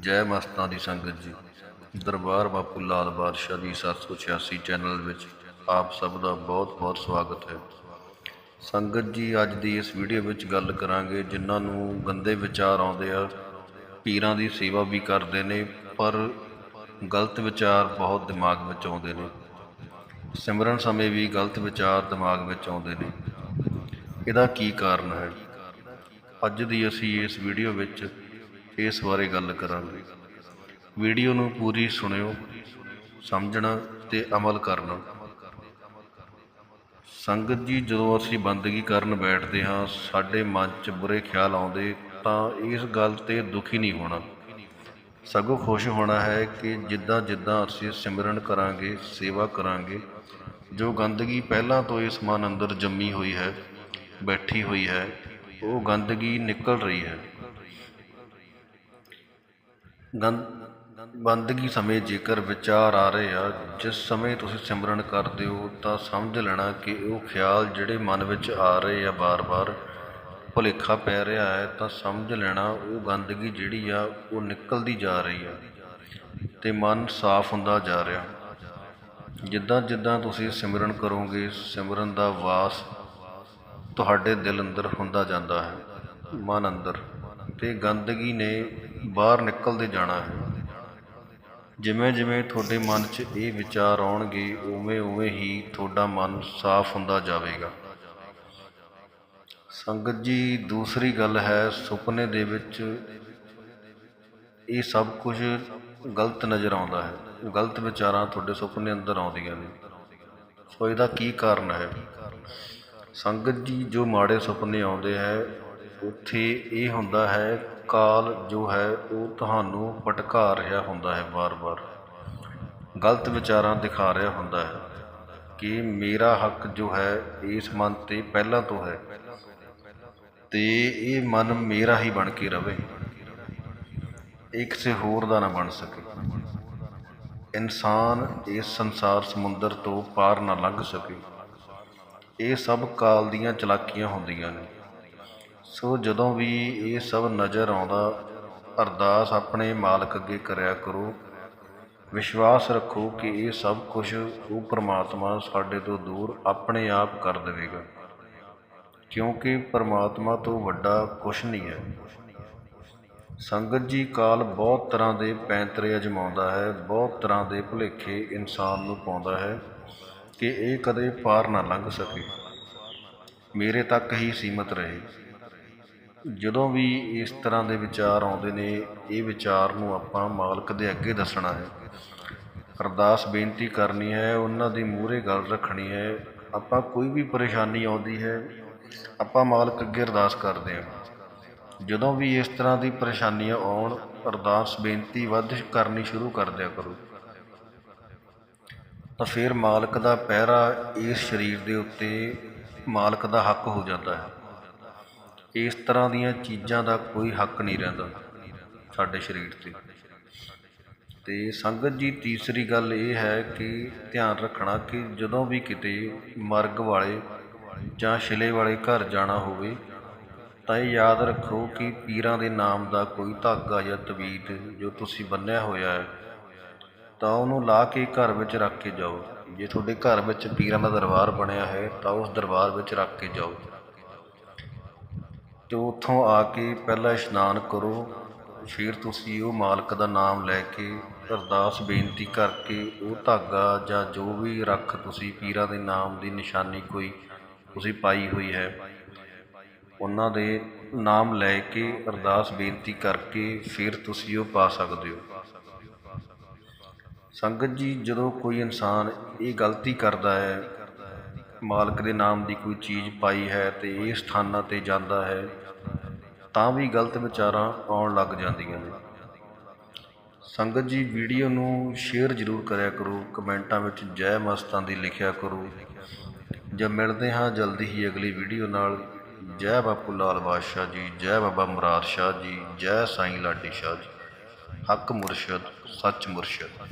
ਜੈ ਮਸਤਾਂ ਦੀ ਸੰਗਤ ਜੀ। ਦਰਬਾਰ ਬਾਪੂ ਲਾਲ ਬਾਦਸ਼ਾਹ ਦੀ 786 ਚੈਨਲ ਵਿੱਚ ਆਪ ਸਭ ਦਾ ਬਹੁਤ-ਬਹੁਤ ਸਵਾਗਤ ਹੈ। ਸੰਗਤ ਜੀ, ਅੱਜ ਦੀ ਇਸ ਵੀਡੀਓ ਵਿੱਚ ਗੱਲ ਕਰਾਂਗੇ ਜਿਨ੍ਹਾਂ ਨੂੰ ਗੰਦੇ ਵਿਚਾਰ ਆਉਂਦੇ ਆ, ਪੀਰਾਂ ਦੀ ਸੇਵਾ ਵੀ ਕਰਦੇ ਨੇ, ਪਰ ਗਲਤ ਵਿਚਾਰ ਬਹੁਤ ਦਿਮਾਗ ਵਿੱਚ ਆਉਂਦੇ ਨੇ। ਸਿਮਰਨ ਸਮੇਂ ਵੀ ਗਲਤ ਵਿਚਾਰ ਦਿਮਾਗ ਵਿੱਚ ਆਉਂਦੇ ਨੇ। ਇਹਦਾ ਕੀ ਕਾਰਨ ਹੈ? ਅੱਜ ਦੀ ਅਸੀਂ ਇਸ ਵੀਡੀਓ ਵਿੱਚ ਇਸ ਬਾਰੇ ਗੱਲ ਕਰਾਂਗੇ। ਵੀਡੀਓ ਨੂੰ ਪੂਰੀ ਸੁਣਿਓ, ਸਮਝਣਾ ਤੇ ਅਮਲ ਕਰਨਾ। ਸੰਗਤ ਜੀ, ਜਦੋਂ ਅਸੀਂ ਬੰਦਗੀ ਕਰਨ ਬੈਠਦੇ ਹਾਂ, ਸਾਡੇ ਮਨ 'ਚ ਬੁਰੇ ਖਿਆਲ ਆਉਂਦੇ, ਤਾਂ ਇਸ ਗੱਲ ਤੇ ਦੁਖੀ ਨਹੀਂ ਹੋਣਾ। ਸਗੋਂ ਖੁਸ਼ ਹੋਣਾ ਹੈ ਕਿ ਜਿੱਦਾਂ ਜਿੱਦਾਂ ਅਸੀਂ ਸਿਮਰਨ ਕਰਾਂਗੇ, ਸੇਵਾ ਕਰਾਂਗੇ, ਜੋ ਗੰਦਗੀ ਪਹਿਲਾਂ ਤੋਂ ਇਸ ਮਨ ਅੰਦਰ ਜੰਮੀ ਹੋਈ ਹੈ, ਬੈਠੀ ਹੋਈ ਹੈ, ਉਹ ਗੰਦਗੀ ਨਿਕਲ ਰਹੀ ਹੈ। ਗੰਦ ਬੰਦਗੀ ਸਮੇਂ ਜੇਕਰ ਵਿਚਾਰ ਆ ਰਹੇ ਆ, ਜਿਸ ਸਮੇਂ ਤੁਸੀਂ ਸਿਮਰਨ ਕਰਦੇ ਹੋ, ਤਾਂ ਸਮਝ ਲੈਣਾ ਕਿ ਉਹ ਖਿਆਲ ਜਿਹੜੇ ਮਨ ਵਿੱਚ ਆ ਰਹੇ ਆ ਬਾਰ-ਬਾਰ ਭੁਲੇਖਾ ਪੈ ਰਿਹਾ ਹੈ, ਤਾਂ ਸਮਝ ਲੈਣਾ ਉਹ ਗੰਦਗੀ ਜਿਹੜੀ ਆ, ਉਹ ਨਿਕਲਦੀ ਜਾ ਰਹੀ ਆ ਤੇ ਮਨ ਸਾਫ਼ ਹੁੰਦਾ ਜਾ ਰਿਹਾ। ਜਿੱਦਾਂ ਜਿੱਦਾਂ ਤੁਸੀਂ ਸਿਮਰਨ ਕਰੋਗੇ, ਸਿਮਰਨ ਦਾ ਵਾਸ ਤੁਹਾਡੇ ਦਿਲ ਅੰਦਰ ਹੁੰਦਾ ਜਾਂਦਾ ਹੈ, ਮਨ ਅੰਦਰ। ਤੇ ਗੰਦਗੀ ਨੇ ਬਾਹਰ ਨਿਕਲਦੇ ਜਾਣਾ ਹੈ। ਜਿਵੇਂ ਜਿਵੇਂ ਤੁਹਾਡੇ ਮਨ 'ਚ ਇਹ ਵਿਚਾਰ ਆਉਣਗੇ, ਉਵੇਂ ਉਵੇਂ ਹੀ ਤੁਹਾਡਾ ਮਨ ਸਾਫ਼ ਹੁੰਦਾ ਜਾਵੇਗਾ। ਸੰਗਤ ਜੀ, ਦੂਸਰੀ ਗੱਲ ਹੈ, ਸੁਪਨੇ ਦੇ ਵਿੱਚ ਇਹ ਸਭ ਕੁਝ ਗਲਤ ਨਜ਼ਰ ਆਉਂਦਾ ਹੈ। ਗਲਤ ਵਿਚਾਰਾਂ ਤੁਹਾਡੇ ਸੁਪਨੇ ਅੰਦਰ ਆਉਂਦੀਆਂ ਨੇ। ਸੋ ਇਹਦਾ ਕੀ ਕਾਰਨ ਹੈ? ਸੰਗਤ ਜੀ, ਜੋ ਮਾੜੇ ਸੁਪਨੇ ਆਉਂਦੇ ਹੈ ਉੱਥੇ ਇਹ ਹੁੰਦਾ ਹੈ, ਕਾਲ ਜੋ ਹੈ ਉਹ ਤੁਹਾਨੂੰ ਭਟਕਾ ਰਿਹਾ ਹੁੰਦਾ ਹੈ ਵਾਰ-ਵਾਰ। ਗਲਤ ਵਿਚਾਰਾਂ ਦਿਖਾ ਰਿਹਾ ਹੁੰਦਾ ਹੈ ਕਿ ਮੇਰਾ ਹੱਕ ਜੋ ਹੈ ਇਸ ਮਨ ਤੇ ਪਹਿਲਾਂ ਤੋਂ ਹੈ ਤੇ ਇਹ ਮਨ ਮੇਰਾ ਹੀ ਬਣ ਕੇ ਰਵੇ। ਇਹ ਕਿਸੇ ਹੋਰ ਦਾ ਨਾ ਬਣ ਸਕੇ। ਇਨਸਾਨ ਇਸ ਸੰਸਾਰ ਸਮੁੰਦਰ ਤੋਂ ਪਾਰ ਨਾ ਲੰਘ ਸਕੇ। ਇਹ ਸਭ ਕਾਲ ਦੀਆਂ ਚਲਾਕੀਆਂ ਹੁੰਦੀਆਂ ਨੇ। ਸੋ ਜਦੋਂ ਵੀ ਇਹ ਸਭ ਨਜ਼ਰ ਆਉਂਦਾ, ਅਰਦਾਸ ਆਪਣੇ ਮਾਲਕ ਅੱਗੇ ਕਰਿਆ ਕਰੋ। ਵਿਸ਼ਵਾਸ ਰੱਖੋ ਕਿ ਇਹ ਸਭ ਕੁਝ ਉਹ ਪ੍ਰਮਾਤਮਾ ਸਾਡੇ ਤੋਂ ਦੂਰ ਆਪਣੇ ਆਪ ਕਰ ਦੇਵੇਗਾ। ਕਿਉਂਕਿ ਪ੍ਰਮਾਤਮਾ ਤੋਂ ਵੱਡਾ ਕੁਝ ਨਹੀਂ ਹੈ। ਸੰਗਤ ਜੀ ਕਾਲ ਬਹੁਤ ਤਰ੍ਹਾਂ ਦੇ ਪੈਂਤਰੇ ਅਜਮਾਉਂਦਾ ਹੈ, ਬਹੁਤ ਤਰ੍ਹਾਂ ਦੇ ਭੁਲੇਖੇ ਇਨਸਾਨ ਨੂੰ ਪਾਉਂਦਾ ਹੈ ਕਿ ਇਹ ਕਦੇ ਪਾਰ ਨਾ ਲੰਘ ਸਕੇ। ਮੇਰੇ ਤੱਕ ਹੀ ਸੀਮਤ ਰਹੇ। ਜਦੋਂ ਵੀ ਇਸ ਤਰ੍ਹਾਂ ਦੇ ਵਿਚਾਰ ਆਉਂਦੇ ਨੇ, ਇਹ ਵਿਚਾਰ ਨੂੰ ਆਪਾਂ ਮਾਲਕ ਦੇ ਅੱਗੇ ਦੱਸਣਾ ਹੈ। ਅਰਦਾਸ ਬੇਨਤੀ ਕਰਨੀ ਹੈ, ਉਹਨਾਂ ਦੀ ਮੂਹਰੇ ਗੱਲ ਰੱਖਣੀ ਹੈ। ਆਪਾਂ ਕੋਈ ਵੀ ਪਰੇਸ਼ਾਨੀ ਆਉਂਦੀ ਹੈ, ਆਪਾਂ ਮਾਲਕ ਅੱਗੇ ਅਰਦਾਸ ਕਰਦੇ ਹਾਂ। ਜਦੋਂ ਵੀ ਇਸ ਤਰ੍ਹਾਂ ਦੀ ਪਰੇਸ਼ਾਨੀਆਂ ਆਉਣ, ਅਰਦਾਸ ਬੇਨਤੀ ਵੱਧ ਕਰਨੀ ਸ਼ੁਰੂ ਕਰ ਦਿਆ ਕਰੋ। ਤਾਂ ਫਿਰ ਮਾਲਕ ਦਾ ਪਹਿਰਾ ਇਸ ਸਰੀਰ ਦੇ ਉੱਤੇ ਮਾਲਕ ਦਾ ਹੱਕ ਹੋ ਜਾਂਦਾ ਹੈ। ਇਸ ਤਰ੍ਹਾਂ ਦੀਆਂ ਚੀਜ਼ਾਂ ਦਾ ਕੋਈ ਹੱਕ ਨਹੀਂ ਰਹਿੰਦਾ ਸਾਡੇ ਸਰੀਰ ਤੇ। ਤੇ ਸੰਗਤ ਜੀ, ਤੀਸਰੀ ਗੱਲ ਇਹ ਹੈ ਕਿ ਧਿਆਨ ਰੱਖਣਾ ਕਿ ਜਦੋਂ ਵੀ ਕਿਤੇ ਮਰਗ ਵਾਲੇ ਜਾਂ ਸ਼ਿਲੇ ਵਾਲੇ ਘਰ ਜਾਣਾ ਹੋਵੇ, ਤਾਂ ਇਹ ਯਾਦ ਰੱਖੋ ਕਿ ਪੀਰਾਂ ਦੇ ਨਾਮ ਦਾ ਕੋਈ ਧਾਗਾ ਜਾਂ ਤਵੀਤ ਜੋ ਤੁਸੀਂ ਬੰਨਿਆ ਹੋਇਆ ਹੈ, ਤਾਂ ਉਹਨੂੰ ਲਾ ਕੇ ਘਰ ਵਿੱਚ ਰੱਖ ਕੇ ਜਾਓ। ਜੇ ਤੁਹਾਡੇ ਘਰ ਵਿੱਚ ਪੀਰਾਂ ਦਾ ਦਰਬਾਰ ਬਣਿਆ ਹੈ, ਤਾਂ ਉਸ ਦਰਬਾਰ ਵਿੱਚ ਰੱਖ ਕੇ ਜਾਓ। ਅਤੇ ਉੱਥੋਂ ਆ ਕੇ ਪਹਿਲਾਂ ਇਸ਼ਨਾਨ ਕਰੋ, ਫਿਰ ਤੁਸੀਂ ਉਹ ਮਾਲਕ ਦਾ ਨਾਮ ਲੈ ਕੇ ਅਰਦਾਸ ਬੇਨਤੀ ਕਰਕੇ ਉਹ ਧਾਗਾ ਜਾਂ ਜੋ ਵੀ ਰੱਖ ਤੁਸੀਂ ਪੀਰਾਂ ਦੇ ਨਾਮ ਦੀ ਨਿਸ਼ਾਨੀ ਕੋਈ ਤੁਸੀਂ ਪਾਈ ਹੋਈ ਹੈ, ਉਹਨਾਂ ਦੇ ਨਾਮ ਲੈ ਕੇ ਅਰਦਾਸ ਬੇਨਤੀ ਕਰਕੇ ਫਿਰ ਤੁਸੀਂ ਉਹ ਪਾ ਸਕਦੇ ਹੋ। ਸੰਗਤ ਜੀ, ਜਦੋਂ ਕੋਈ ਇਨਸਾਨ ਇਹ ਗਲਤੀ ਕਰਦਾ ਹੈ ਮਾਲਕ ਦੇ ਨਾਮ ਦੀ ਕੋਈ ਚੀਜ਼ ਪਾਈ ਹੈ ਤੇ ਇਹ ਸਥਾਨਾਂ ਤੇ ਜਾਂਦਾ ਹੈ, ਤਾਂ ਵੀ ਗਲਤ ਵਿਚਾਰਾਂ ਆਉਣ ਲੱਗ ਜਾਂਦੀਆਂ ਨੇ। ਸੰਗਤ ਜੀ, ਵੀਡੀਓ ਨੂੰ ਸ਼ੇਅਰ ਜ਼ਰੂਰ ਕਰਿਆ ਕਰੋ, ਕਮੈਂਟਾਂ ਵਿੱਚ ਜੈ ਮਸਤਾਂ ਦੀ ਲਿਖਿਆ ਕਰੋ। ਜਦ ਮਿਲਦੇ ਹਾਂ ਜਲਦੀ ਹੀ ਅਗਲੀ ਵੀਡੀਓ ਨਾਲ। ਜੈ ਬਾਪੂ ਲਾਲ ਬਾਦਸ਼ਾਹ ਜੀ, ਜੈ ਬਾਬਾ ਮੁਰਾਦ ਸ਼ਾਹ ਜੀ, ਜੈ ਸਾਈਂ ਲਾਡੀ ਸ਼ਾਹ ਜੀ। ਹੱਕ ਮੁਰਸ਼ਦ, ਸੱਚ ਮੁਰਸ਼ਦ।